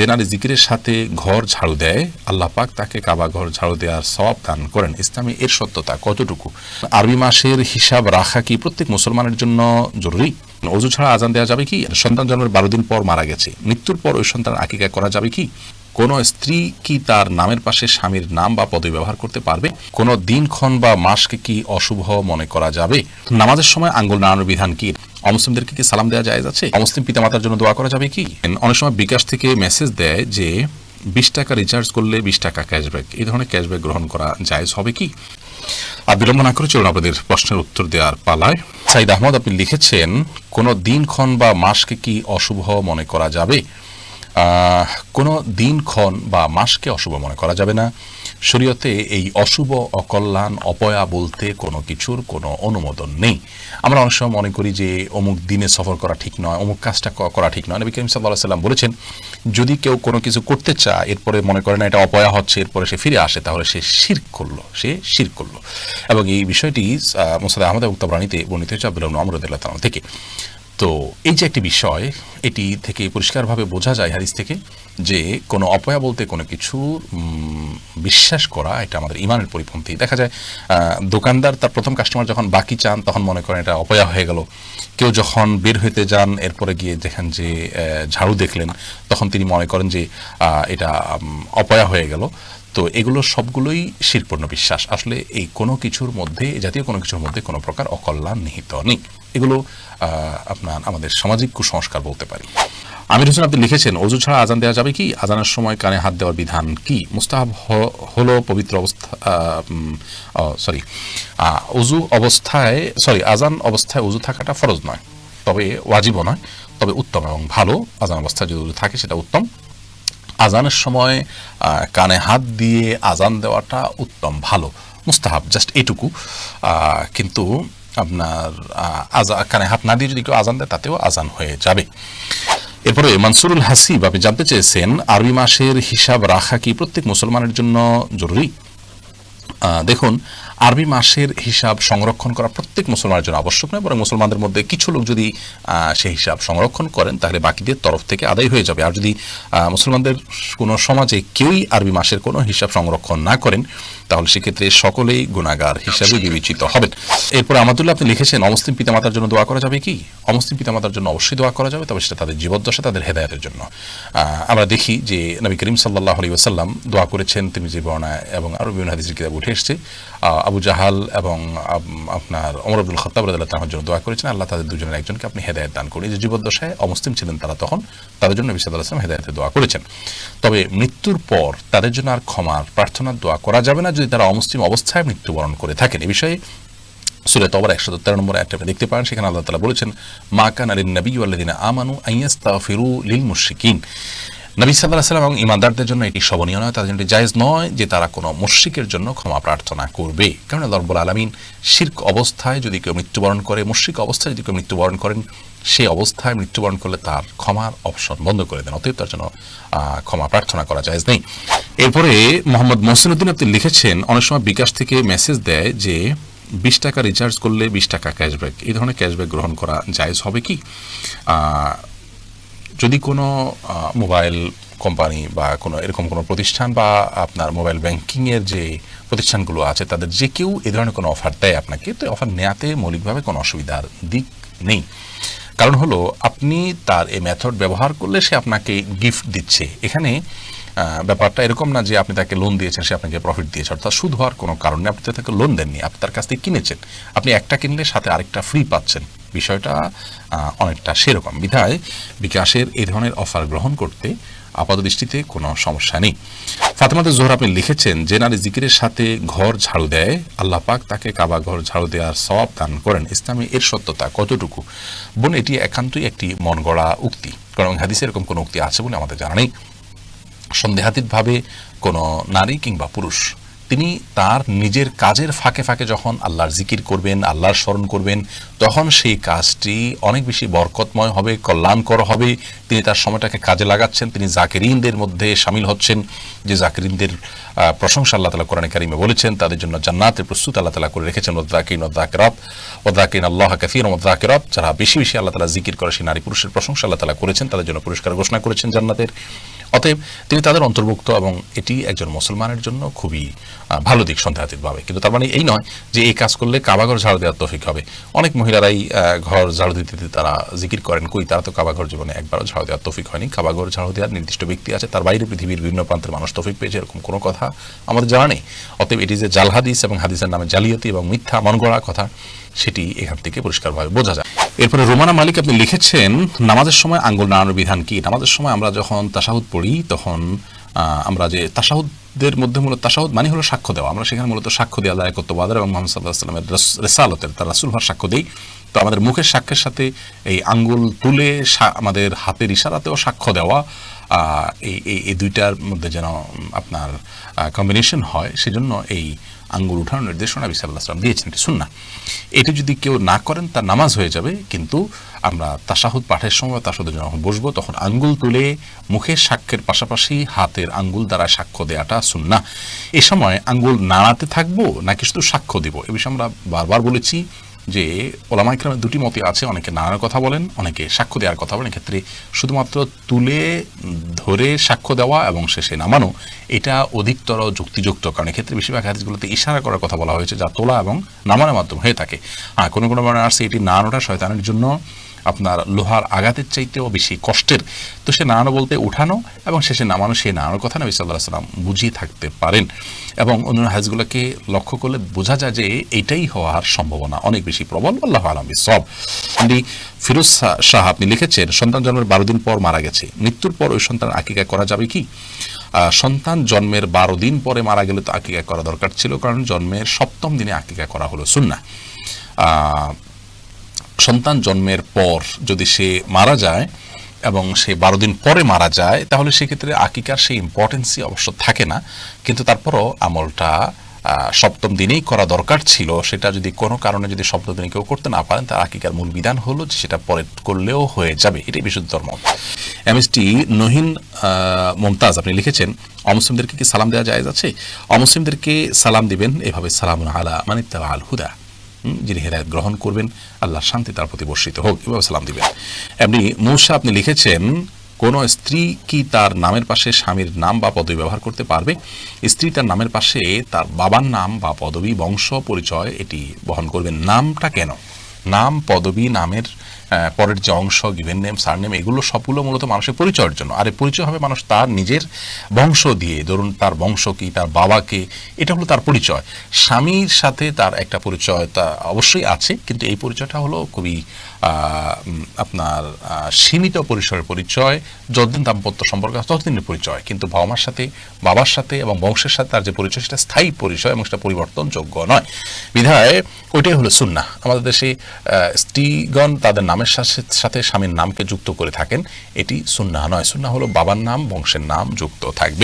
যে নারী জিকিরের সাথে ঘর ঝাড়ু দেয়, আল্লাহ পাক তাকে কাবা ঘর ঝাড়ু দেওয়ার সব দান করেন। ইসলামে এর সত্যতা কতটুকু? আরবি মাসের হিসাব রাখা কি প্রত্যেক মুসলমানের জন্য জরুরি? অজু ছাড়া আজান দেওয়া যাবে কি? সন্তান জন্মের বারো দিন পর মারা গেছে, মৃত্যুর পর ওই সন্তান আকিকা করা যাবে কি? কোন স্ত্রী কি তার নামের পাশে স্বামীর নাম বা পদবি ব্যবহার করতে পারবে? কোন দিনক্ষণ বা মাসকে কি অশুভ মনে করা যাবে? নামাজের সময় আঙ্গুল নাড়ানোর বিধান কি? অমুসলিমদেরকে কি সালাম দেওয়া যায় আছে? অমুসলিম পিতামাতার জন্য দোয়া করা যাবে কি? অনেক সময় বিকাশ থেকে মেসেজ দেয় যে, বিশ টাকা রিচার্জ করলে বিশ টাকা ক্যাশব্যাক এই ধরনের ক্যাশব্যাক গ্রহণ করা জায়েজ হবে কি? আর বিলম্ব না করে চলুন আপনাদের প্রশ্নের উত্তর দেওয়ার পালায়। সাইদ আহমদ, আপনি লিখেছেন, কোন দিনক্ষণ বা মাসকে কি অশুভ মনে করা যাবে? কোনো দিনক্ষণ বা মাসকে অশুভ মনে করা যাবে না। শরীয়তে এই অশুভ, অকল্যাণ, অপয়া বলতে কোনো কিছুর কোনো অনুমোদন নেই। আমরা অনেক সময় মনে করি যে অমুক দিনে সফর করা ঠিক নয়, অমুক কাজটা করা ঠিক নয়। নবী করিম সাল্লাহ সাল্লাম বলেছেন, যদি কেউ কোনো কিছু করতে চায়, এরপরে মনে করে না এটা অপয়া হচ্ছে, এরপরে সে ফিরে আসে, তাহলে সে শির করল, সে শির করল। এবং এই বিষয়টি মোসাদ আহমদ উক্তাবরানিতে বর্ণিত হয়েছে আব্দুল আমরুদুল্লাহ থেকে। তো এই যে একটি বিষয়, এটি থেকে পরিষ্কারভাবে বোঝা যায় হাদিস থেকে যে কোনো অপয়া বলতে কোনো কিছু বিশ্বাস করা এটা আমাদের ইমানের পরিপন্থী। দেখা যায় দোকানদার তার প্রথম কাস্টমার যখন বাকি চান, তখন মনে করেন এটা অপয়া হয়ে গেল। কেউ যখন বের হইতে যান, এরপরে গিয়ে দেখেন যে ঝাড়ু দেখলেন, তখন তিনি মনে করেন যে এটা অপয়া হয়ে গেল। তো এগুলো সবগুলোই শিরপূর্ণ বিশ্বাস। আসলে এই কোনো কিছুর মধ্যে জাতীয় কোনো কিছুর মধ্যে কোনো প্রকার অকল্যাণ নিহিত নেই। এগুলো আপনার আমাদের সামাজিক কুসংস্কার বলতে পারি। আমির হোসেন, আপনি লিখেছেন, অজু ছাড়া আজান দেওয়া যাবে কি? আজানের সময় কানে হাত দেওয়ার বিধান কি? মুস্তাহাব হলো পবিত্র অবস্থা সরি অজু অবস্থায় সরি আজান অবস্থায় অজু থাকাটা ফরজ নয়। তবে ওয়াজিবও নয়। তবে উত্তম এবং ভালো আজান অবস্থায় যদি থাকে, সেটা উত্তম। আজানের সময় কানে হাত দিয়ে আজান দেওয়াটা উত্তম ভালো। মুস্তাহাব জাস্ট এইটুকু আহ, কিন্তু আপনার কানে হাত না দিয়ে যদি কেউ আজান দেয় তাতেও আজান হয়ে যাবে। এরপরে মানসুরুল হাসিব আপনি জানতে চেয়েছেন আরবি মাসের হিসাব রাখা কি প্রত্যেক মুসলমানের জন্য জরুরি? দেখুন আরবি মাসের হিসাব সংরক্ষণ করা প্রত্যেক মুসলমানের জন্য আবশ্যক নয়, বরং মুসলমানদের মধ্যে কিছু লোক যদি সেই হিসাব সংরক্ষণ করেন, তাহলে বাকিদের তরফ থেকে আদায় হয়ে যাবে। আর যদি মুসলমানদের কোনো সমাজে কেউই আরবি মাসের কোনো হিসাব সংরক্ষণ না করেন, তাহলে সেক্ষেত্রে সকলেই গুণাগার হিসাবে বিবেচিত হবেন। এরপর আমাদুল্লাহ আপনি লিখেছেন, অমুসলিম পিতামাতার জন্য দোয়া করা যাবে কি? অমুসলিম পিতামাতার জন্য অবশ্যই দোয়া করা যাবে, তবে সেটা তাদের জীবদ্দশা, তাদের হেদায়তের জন্য। আমরা দেখি যে নবী করিম সাল্লাহ আলী ওসাল্লাম দোয়া করেছেন তিনি যে বর্ণায় এবং আরও বিভিন্ন হাদিসের কিতাব উঠে এসছে। আবু জাহাল এবং আপনার অমর আব্দুল খত্তাব রাদিয়াল্লাহু তাআলার জন্য দোয়া করেছেন, আল্লাহ তাদের দুজনের একজনকে আপনি হেদায়ত দান এই যে জীবদ্দশায় অমুসলিম ছিলেন তারা তখন, তাদের জন্য নবী সাল্লাহ আসলাম হেদায়তের দোয়া করেছেন। তবে মৃত্যুর পর তাদের জন্য আর ক্ষমার প্রার্থনার দোয়া করা যাবে না যদি তারা অমুসলিম অবস্থায় মৃত্যুবরণ করে থাকেন। এ বিষয়ে সুরে একশো তেরো নম্বর একটা দেখতে সেখানে আল্লাহ তালা বলেছেন, মা কান নবী আমানু আইয়াস্তা ফিরু লিল মুশরিকিন নবী সাল্লাহ সাল্লাম এবং ইমানদারদের জন্য এটি শোভনীয় নয়, তাদের জন্য জায়েজ নয় যে তারা কোনো মুশ্রিকের জন্য ক্ষমা প্রার্থনা করবে। কারণ রব্বুল আলমিন শির্ক অবস্থায় যদি কেউ মৃত্যুবরণ করে, মুশ্রিক অবস্থায় যদি কেউ মৃত্যুবরণ করেন, সেই অবস্থায় মৃত্যুবরণ করলে তার ক্ষমার অপশন বন্ধ করে দেন, অতএব তার জন্য ক্ষমা প্রার্থনা করা জায়েজ নেই। এরপরে মোহাম্মদ মহসিনুদ্দিন আপনি লিখেছেন, অনেক সময় বিকাশ থেকে মেসেজ দেয় যে, বিশ টাকা রিচার্জ করলে বিশ টাকা ক্যাশব্যাক। এই ধরনের ক্যাশব্যাক গ্রহণ করা জায়েজ হবে কি? যদি কোনো মোবাইল কোম্পানি বা কোনো, এরকম কোনো প্রতিষ্ঠান বা আপনার মোবাইল ব্যাংকিংয়ের যে প্রতিষ্ঠানগুলো আছে, তাদের যে কেউ এ ধরনের কোনো অফার দেয় আপনাকে, তো অফার নেওয়াতে মৌলিকভাবে কোনো অসুবিধার দিক নেই। কারণ হলো, আপনি তার এই মেথড ব্যবহার করলে সে আপনাকে গিফট দিচ্ছে। এখানে ব্যাপারটা এরকম না যে আপনি তাকে লোন দিয়েছেন, সে আপনাকে প্রফিট দিয়েছে। অর্থাৎ সুদ হওয়ার কোনো কারণে আপনি তাকে লোন দেননি, আপনি তার কাছ থেকে কিনেছেন। আপনি একটা কিনলে সাথে আরেকটা ফ্রি পাচ্ছেন। বিষয়টা অনেকটা সেরকম। বিধায় বিকাশের এই ধরনের অফার গ্রহণ করতে আপাত দৃষ্টিতে কোনো সমস্যা নেই। ফাতেমাতে জোহর আপনি লিখেছেন, যে নারী জিকিরের সাথে ঘর ঝাড়ু দেয়, আল্লাহ পাক তাকে কাবা ঘর ঝাড়ু দেওয়ার সওয়াব দান করেন। ইসলামে এর সত্যতা কতটুকু? বোন, এটি একান্তই একটি মন গড়া উক্তি, কারণ হাদিসে এরকম কোনো উক্তি আছে বলে আমাদের জানা নেই। সন্দেহাতীতভাবে কোনো নারী কিংবা পুরুষ তিনি তার নিজের কাজের ফাঁকে ফাঁকে যখন আল্লাহর জিকির করবেন, আল্লাহর স্মরণ করবেন, তখন সেই কাজটি অনেক বেশি বরকতময় হবে, কল্যাণকর হবে। তিনি তার সময়টাকে কাজে লাগাচ্ছেন। তিনি জাকিরিনদের মধ্যে সামিল হচ্ছেন, যে জাকিরিনদের প্রশংসা আল্লাহ তালা কোরআন কারিমে বলেছেন, তাদের জন্য জান্নাতের প্রস্তুত আল্লাহ তালা করে রেখেছেন। ওদ্দাকিন ওদ্দাকিরাত ওদ্দাকিন আল্লাহ কাফির ওদ্দাকিরাত যারা বেশি বেশি আল্লাহ তালা জিকির করে, সেই নারী পুরুষের প্রশংসা আল্লাহ তালা করেছেন, তাদের জন্য পুরস্কার ঘোষণা করেছেন জান্নাতের। অতএব তিনি তাদের অন্তর্ভুক্ত এবং এটি একজন মুসলমানের জন্য খুবই ভালো দিক সন্দেহাতীতভাবে কিন্তু তার মানে এই নয় যে এই কাজ করলে কাবাঘর ঝাড়ু দেওয়ার তৌফিক হবে। অনেক মহিলারাই ঘর ঝাড়ু দিতে দিতে তারা জিকির করেন, কই তারা তো কাবাঘর জীবনে একবারও ঝাড়ু দেওয়ার তৌফিক হয়নি। কাবাঘর ঝাড়ু দেওয়ার নির্দিষ্ট ব্যক্তি আছে, তার বাইরে পৃথিবীর বিভিন্ন প্রান্তের মানুষ তৌফিক পেয়েছে, এরকম কোনো কথা আমাদের জানা নেই। অতএব এটি যে জাল হাদিস এবং হাদিসের নামে জালিয়াতি এবং মিথ্যা মন গড়া কথা, সেটি এখান থেকে পরিষ্কারভাবে বোঝা যায়। এরপরে রোমানা মালিক আপনি লিখেছেন, নামাজের সময় আঙ্গুল নাড়ানোর বিধান কি? নামাজের সময় আমরা যখন তাসাহুদ পড়ি, তখন আমরা যে তাসাহুদের মধ্যে মূলত তাসাউদ মানে হলো সাক্ষ্য দেওয়া। আমরা সেখানে মূলত সাক্ষ্য দিয়ে আল্লাহ একত্ববাদের এবং মোহাম্মদ সাল্লাহ সাল্লামের রেসালতের, তার রাসুল হওয়ার সাক্ষ্য দেই। তো আমাদের মুখের সাক্ষ্যের সাথে এই আঙ্গুল তুলে আমাদের হাতের ইশারাতেও সাক্ষ্য দেওয়া এই, এই- দুইটার মধ্যে যেন আপনার কম্বিনেশন হয়, সেজন্য এই আঙ্গুল উঠানোর নির্দেশনা বিশাল আল্লাহ দিয়েছেন, এটি শুননা এটি যদি কেউ না করেন, তার নামাজ হয়ে যাবে, কিন্তু আমরা তাসাহুদ পাঠের সময় তাসাহুদের যখন বসবো, তখন আঙ্গুল তুলে মুখের সাক্ষ্যের পাশাপাশি হাতের আঙ্গুল দ্বারা সাক্ষ্য দেওয়াটা শুননা এ সময় আঙ্গুল নাড়াতে থাকব, নাকি শুধু সাক্ষ্য দিব? এ বিষয়ে আমরা বারবার বলেছি যে ওলামা ইকরামের দুটি মতে আছে, অনেকে নানার কথা বলেন, অনেকে সাক্ষ্য দেওয়ার কথা বলেন। এক্ষেত্রে শুধুমাত্র তুলে ধরে সাক্ষ্য দেওয়া এবং শেষে নামানো, এটা অধিকতর যুক্তিযুক্ত। কারণ এক্ষেত্রে বেশিরভাগ হাদিসগুলোতে ইশারা করার কথা বলা হয়েছে যা তোলা এবং নামানোর মাধ্যমে হয়ে থাকে। হ্যাঁ কোনো কোনো মানে আসছে এটি নানোটা শয়তানের জন্য আপনার লোহার আঘাতের চাইতেও বেশি কষ্টের। তো সে নাড়ানো বলতে উঠানো এবং শেষে নামানো, সেই নাড়ানোর কথা নবী সাল্লাহ সাল্লাম বুঝিয়ে থাকতে পারেন এবং অন্যান্য হাজগুলোকে লক্ষ্য করলে বোঝা যায় যে এইটাই হওয়ার সম্ভাবনা। অনেক বেশি প্রবল, আল্লাহ আলমী সব আপনি ফিরোজ শাহ- আপনি লিখেছেন, সন্তান জন্মের বারো দিন পর মারা গেছে। মৃত্যুর পর ওই সন্তান আকিকা করা যাবে কি? সন্তান জন্মের বারো দিন পরে মারা গেলে তো আকিকা করা দরকার ছিল, কারণ জন্মের সপ্তম দিনে আকিকা করা হলো আহ সন্তান জন্মের পর যদি সে মারা যায় এবং সে বারো দিন পরে মারা যায়, তাহলে সেক্ষেত্রে আকিকার সেই ইম্পর্টেন্সই অবশ্য থাকে না। কিন্তু তারপরও আমলটা সপ্তম দিনেই করা দরকার ছিল। সেটা যদি কোনো কারণে যদি সপ্তম দিনে কেউ করতে না পারেন তার আকিকার মূল বিধান হলো যে সেটা পরে করলেও হয়ে যাবে। এটাই বিশুদ্ধ ধর্ম। এমএসটি নহিন মমতাজ, আপনি লিখেছেন, অমুসলিমদেরকে কি সালাম দেওয়া যায় আছে? অমুসলিমদেরকে সালাম দিবেন, এভাবে সালাম আলা মানে আল হুদা। যিনি হেদায়ত গ্রহণ করবেন, আল্লাহ শান্তি তার প্রতি বর্ষিত হোক। এভাবে সালাম দিবেন। এমনি মৌসা আপনি লিখেছেন, কোন স্ত্রী কি তার নামের পাশে স্বামীর নাম বা পদবি ব্যবহার করতে পারবে? স্ত্রী তার নামের পাশে তার বাবার নাম বা পদবি, বংশ, পরিচয়, এটি বহন করবেন। নামটা কেন? নাম, পদবি, নামের পরের যে অংশ গিভেন নেম সার নেম এগুলো সবগুলো মূলত মানুষের পরিচয়ের জন্য। আর এই পরিচয় হবে মানুষ তার নিজের বংশ দিয়ে। ধরুন তার বংশ কি, তার বাবাকে এটা হলো তার পরিচয়। স্বামীর সাথে তার একটা পরিচয় তা অবশ্যই আছে, কিন্তু এই পরিচয়টা হলো খুবই আপনার সীমিত পরিসরের পরিচয়, যতদিন দাম্পত্য সম্পর্ক আছে, ততদিনের পরিচয়। কিন্তু বাবা সাথে, বাবার সাথে এবং বংশের সাথে তার যে পরিচয়, সেটা স্থায়ী পরিচয় এবং সেটা পরিবর্তনযোগ্য নয়। বিধায় ওইটাই হলো সুন্না আমাদের দেশে স্ত্রীগণ তাদের নামের সাথে সাথে স্বামীর নামকে যুক্ত করে থাকেন। এটি সুন্না নয়। সুন্না হলো বাবার নাম, বংশের নাম যুক্ত থাকবে।